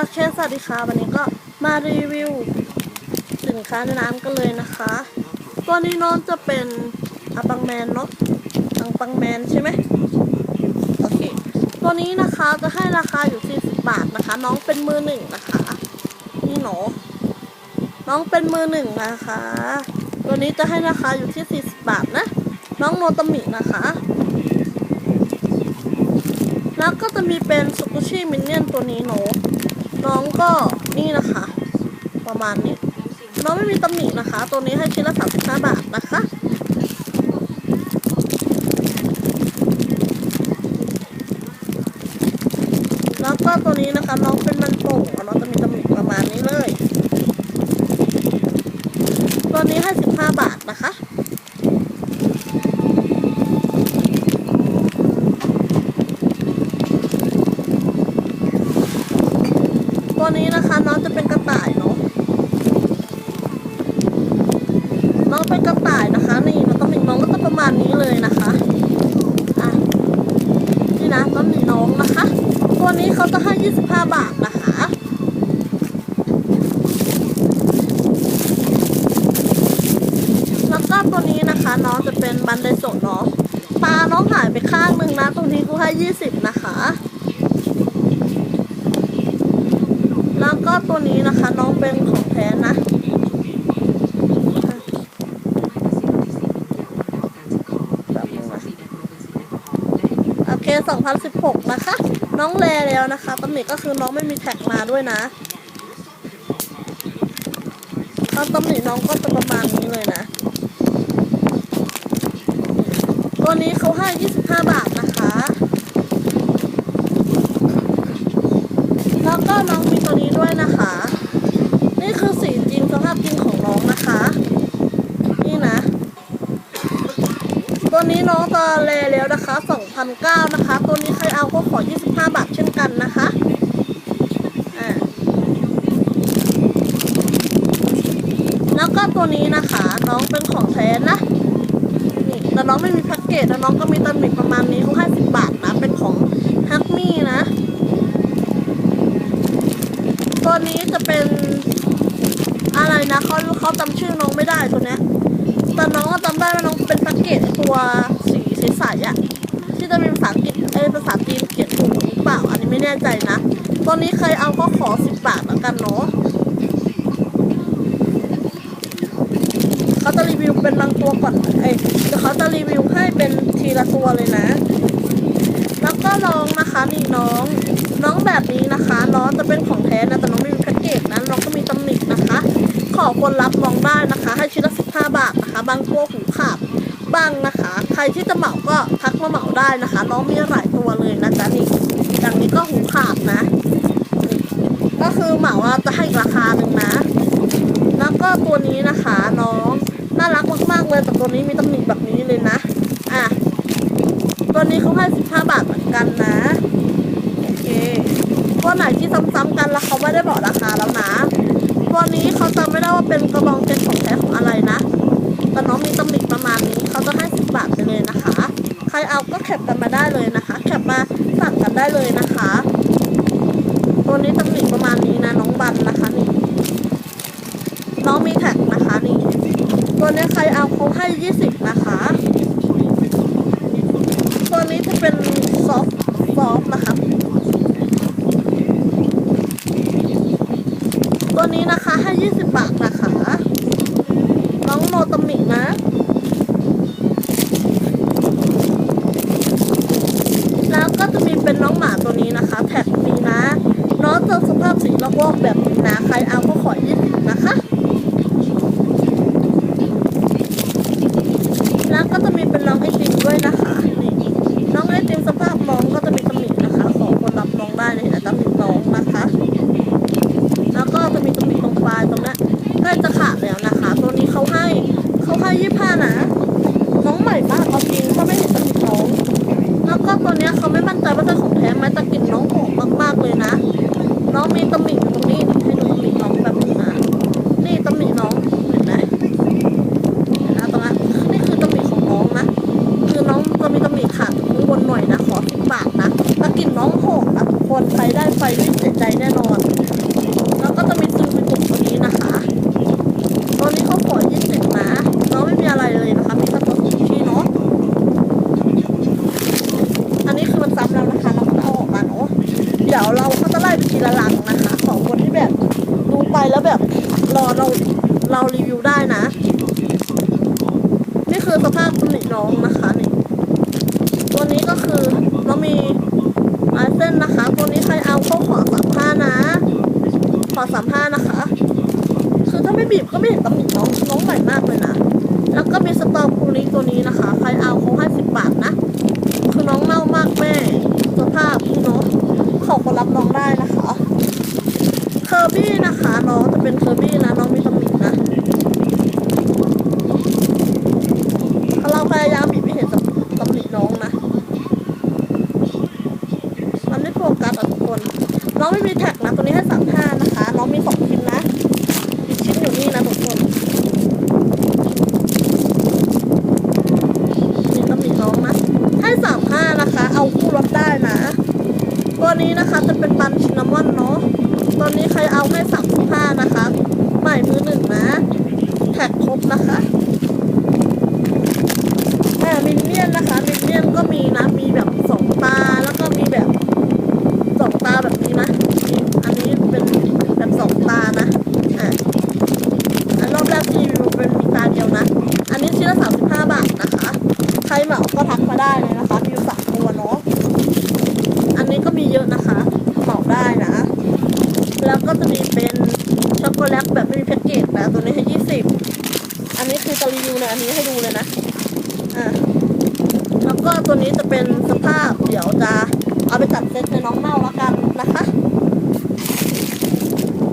โอเคสวัสดีค่ะวันนี้ก็มารีวิว สินค้าในน้ำกันเลยนะคะ ตัวนี้น้องจะเป็นอาปังแมนเนาะอังปังแมนใช่ไหมโอเค ตัวนี้นะคะจะให้ราคาอยู่ที่10บาทนะคะ น้องเป็นมือหนึ่งนะคะ นี่หนูน้องเป็นมือหนึ่งนะคะ ตัวนี้จะให้ราคาอยู่ที่ 40 บาทนะ น้องโนตมินะคะ แล้วก็จะมีเป็นสุกุชิมินเนี่ยนตัวนี้หนู น้องก็นี่นะคะ ประมาณนี้ น้องไม่มีตำหนินะคะ ตัวนี้ให้ชิ้นละ35บาทนะคะแล้วก็ตัวนี้นะคะน้องเป็นมันโป่ง ตัวนี้นะคะ น้องจะเป็นกระต่ายเนาะน้องเป็นกระต่ายนะคะ นี่น้องต้องมีน้องก็จะประมาณนี้เลยนะคะอะนี่นะต้นหนีน้องนะคะ ตัวนี้เขาจะให้ 25 บาทนะคะแล้วก็ตัวนี้นะคะ น้องจะเป็นบันไดโสดเนาะตาน้องหายไปข้างหนึ่งนะ ตรงนี้กูให้ 20 นะคะ แล้วก็ ตัวนี้นะคะ น้องเป็นของแท้นะโอเค 2016 นะคะ น้องแลแล้วนะคะตำหนิก็คือน้องไม่มีแท็กมาด้วยนะตอนตำหนิน้องก็จะประมาณนี้เลยนะ ตัวนี้เขาให้ 25 บาทนะคะแล้วก็น้องมีตัวนี้ด้วยนะคะนี่คือสี จริงสภาพจริงของน้องนะคะ นี่นะ ตัวนี้น้องจะเลแล้วนะคะ2,009นะคะ ตัวนี้ใครเอาก็ขอ 25 บาทเช่นกันนะคะอ่าแล้วก็ตัวนี้นะคะ น้องเป็นของแท้นะนี่แต่น้องไม่มีแพ็กเกจแล้วน้องก็มีตำหนิประมาณนี้เขาให้10บาทนะเป็นของฮักมี่นะ ตัวนี้จะเป็น อะไรนะเขาเขาจำชื่อน้องไม่ได้ตัวเนี้ยแต่น้องก็จำได้ว่าน้องเป็นแพ็กเกจตัวสีใสๆอะที่จะมีภาษาอังกฤษเอภาษาจีนเขียนถูกหรือเปล่า อันนี้ไม่แน่ใจนะตัวนี้ใครเอาก็ขอสิบบาทแล้วกันเนาะเขาจะรีวิวเป็นบางตัวก่อนเอ้ยเดี๋ยวเขาจะรีวิวให้เป็นทีละตัวเลยนะ แล้วก็น้องนะคะนี่น้อง น้องแบบนี้นะคะ น้องจะเป็นของแท้นะแต่น้องไม่มีแพ็กเกจนะน้องก็มีตำ ขอคนรับน้องได้นะคะ ให้ชิ้นละ15บาทนะคะ บางตัวหูขาดบ้างนะคะ ใครที่จะเหมาก็ทักมาเหมาได้นะคะ น้องมีหลายตัวเลยนะจ๊ะนี่อย่างนี้ก็หูขาดนะนี่ก็คือเหมาเราจะให้อีกราคาหนึ่งนะ แล้วก็ตัวนี้นะคะน้องน่ารักมากๆเลยแต่ตัวนี้มีตำหนิแบบนี้เลยนะ อะ ตัวนี้เขาให้15บาทเหมือนกันนะ โอเคตัวไหนที่ซ้ำๆกันแล้วเขาไม่ได้บอกราคาแล้วนะ ตัวนี้เขาจำไม่ได้ว่าเป็นกระบองเพชรของแท้ของอะไรนะแต่น้องมีตำหนิประมาณนี้เขาจะให้สิบบาทไปเลยนะคะ ใครเอาก็แคปกันมาได้เลยนะคะแคปมาสั่งกันได้เลยนะคะ ตัวนี้ตำหนิประมาณนี้นะน้องบันนะคะนี่น้องมีแท็กนะคะนี่ตัวนี้ใครเอาเขาให้ยี่สิบนะคะตัวนี้จะเป็นซอฟต์ซอฟต์นะคะ ตัว นี้นะคะให้20 บาทนะคะ น้องโนตมินะแล้วก็จะมีเป็นน้องหมาตัวนี้นะคะ แท็กมีนะ น้องจะสภาพสีลอกแบบนี้นะ ใครเอาก็ขอ 20 นะคะ แล้วก็จะมีเป็นน้องไอติมด้วยนะคะนี่น้องไอติมสภาพน้องก็จะมีตำหนินะคะ ขอคนรับน้องได้เลยนะตำหนิน้องนะคะ แล้วก็จะมีตรงนี้ตรงปลายตรงนี้ใกล้จะขาดแล้วนะคะ ตัวนี้เขาให้เขาให้ยี่ห้านะ น้องใหม่มากเอาจริงก็ไม่เห็นตำหนิน้อง แล้วก็ตัวเนี้ยเขาไม่มั่นใจว่าจะของแท้ไหมแต่กลิ่นน้องหอมมากๆเลยนะ น้องมีตำหนิอยู่ตรงนี้นี่ให้ดูตำหนิน้องแบบนี้นะ ทีละลังนะคะของคนที่แบบดูไปแล้วแบบรอเรา เรารีวิวได้นะ นี่คือสภาพตำหนิน้องนะคะนี่ตัวนี้ก็คือเรามีลายเส้นนะคะ ตัวนี้ใครเอาก็ขอสามห้านะ ขอสามห้านะคะ คือถ้าไม่บีบก็ไม่เห็นตำหนิน้องน้องใหม่มากเลยนะ แล้วก็มีสตอร์คูลิตัวนี้นะคะ ใครเอาเขาให้สิบบาทนะ คือน้องเน่ามากแม่สภาพพี่น้องขอคนรับน้องได้นะคะ เคอร์บี้นะคะน้องจะเป็นเคอร์บี้นะน้องมีตำหนินะ เราพยายามบีบไม่เห็นตำหนิน้องนะ มันไม่โฟกัสอะทุกคน น้องไม่มี แท็กนะตัวนี้ให้สามห้านะคะน้องมีสองชิ้นนะอีกชิ้นอยู่นี่นะทุกคนนี่ก็มีน้องนะให้สามห้านะคะ เอาคู่รถได้นะ ตัวนี้นะคะจะเป็นบันชินนามอนเนาะ ตัวนี้ใครเอาให้สามสิบห้านะคะ ใหม่มือหนึ่งนะ แท็กครบนะคะ อ่ามินเนี่ยนนะคะมินเนี่ยนก็มีนะ มีแบบสองตา แล้วก็มีแบบสองตาแบบนี้นะนี่อันนี้เป็นแบบสองตานะ อ่าอันรอบแรกที่รีวิวเป็นมีตาเดียวนะ อันนี้ชิ้นละสามสิบห้าบาทนะคะ ใครเหมาก็ทักมาได้เลยนะคะ มีอยู่สามตัวเนาะ อันนี้ก็มีเยอะนะคะ เหมาได้นะ แล้วก็จะมีเป็นช็อกโกแลตแบบไม่มีแพ็กเกจนะ ตัวนี้ให้ยี่สิบ อันนี้ คือจะรีวิวในอันนี้ให้ดูเลยนะอ่าแล้วก็ตัวนี้จะเป็นสภาพเดี๋ยวจะเอาไปจัดเซตในน้องเน่าแล้วกันนะคะ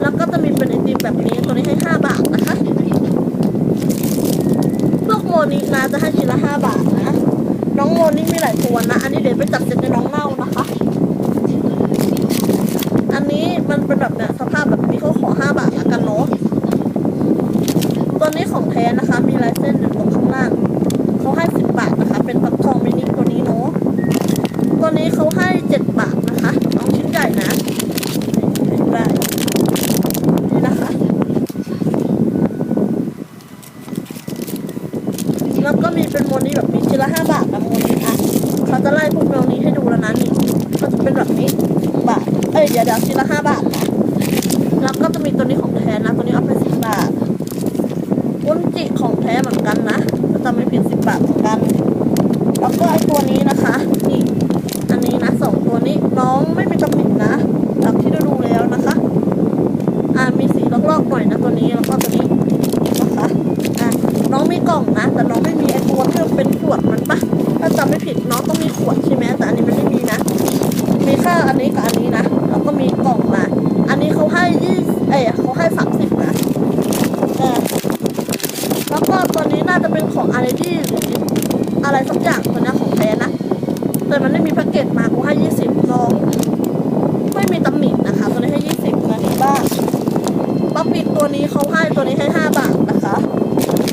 แล้วก็จะมีเป็นไอติมแบบนี้ตัวนี้ให้ห้าบาทนะคะพวกโมนินะจะให้ชิ้นละห้าบาทนะน้องโมนิมีหลายตัวนะ อันนี้เดี๋ยวไปจัดเซตในน้องเน่านะคะ อันนี้มันเป็นแบบเนี้ยสภาพแบบนี้ นี้เขาให้เจ็ดบาทนะคะน้องชิ้นใหญ่นะนี่ได้นี่นะคะ แล้วก็มีเป็นโมนี้แบบมีชิ้นละห้าบาทนะโมนี้อะเขาจะไล่พวกโมนี้ให้ดูแล้วนะนี่ก็จะเป็นแบบนี้บาท เอ้ยเดี๋ยวเดี๋ยวชิ้นละห้าบาทนะแล้วก็จะมีตัวนี้ของแท้นะ ตัวนี้เอาไปสิบบาทอุนจิของแท้เหมือนกันนะจะไม่ผิดสิบบาทเหมือนกัน แล้วก็ไอตัวนี้นะคะ นี่ นี้นะสองตัวนี้น้องไม่มีตำหนินะจากที่ได้ดูแล้วนะคะ อ่ามีสีลอกๆหน่อยนะตัวนี้แล้วก็ตัวนี้นะคะอ่าน้องมีกล่องนะ แต่น้องไม่มีไอตัวที่มันเป็นขวดมันปะถ้าจำไม่ผิดน้องต้องมีขวดใช่ไหมแต่อันนี้มันไม่มีนะ มีแค่อันนี้กับอันนี้นะแล้วก็มีกล่องมา อันนี้เขาให้ยี่เอ้เขาให้สามสิบนะแล้วก็ตัวนี้น่าจะเป็นของอะไรที่หรืออะไรสักอย่างตัวนี้ของแท้นะ แต่มันไม่มีแพ็กเกจมากูให้ยี่สิบน้องไม่มีตำหนินะคะตัวนี้ให้ยี่สิบนะนี่บ้างป๊อปปิดตัวนี้เขาให้ตัวนี้ให้ห้าบาทนะคะ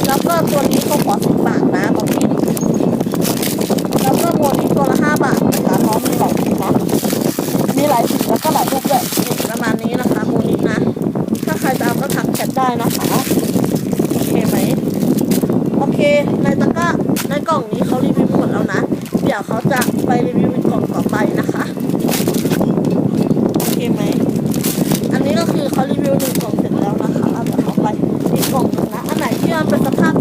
แล้วก็ตัวนี้เขาขอสิบบาทนะป๊อปปิดแล้วก็โมนี้ตัวละห้าบาทนะคะน้องมีหลายสีนะมีหลายสีแล้วก็หลายรูปด้วยประมาณนี้นะคะโมนี้นะ ถ้าใครจะเอาก็ทักแชทได้นะคะโอเคไหมโอเคในตะกร้าในกล่องนี้ ดี๋ยวเขาจะไปรีวิวกล่องต่อไปนะคะโอเคไหมอันนี้ก็คือเขารีวิวหนึ่งกล่องเสร็จแล้วนะคะเดี๋ยวเขาไปอีกกล่องนงนะอันไหนที่มันเป็นสภาพ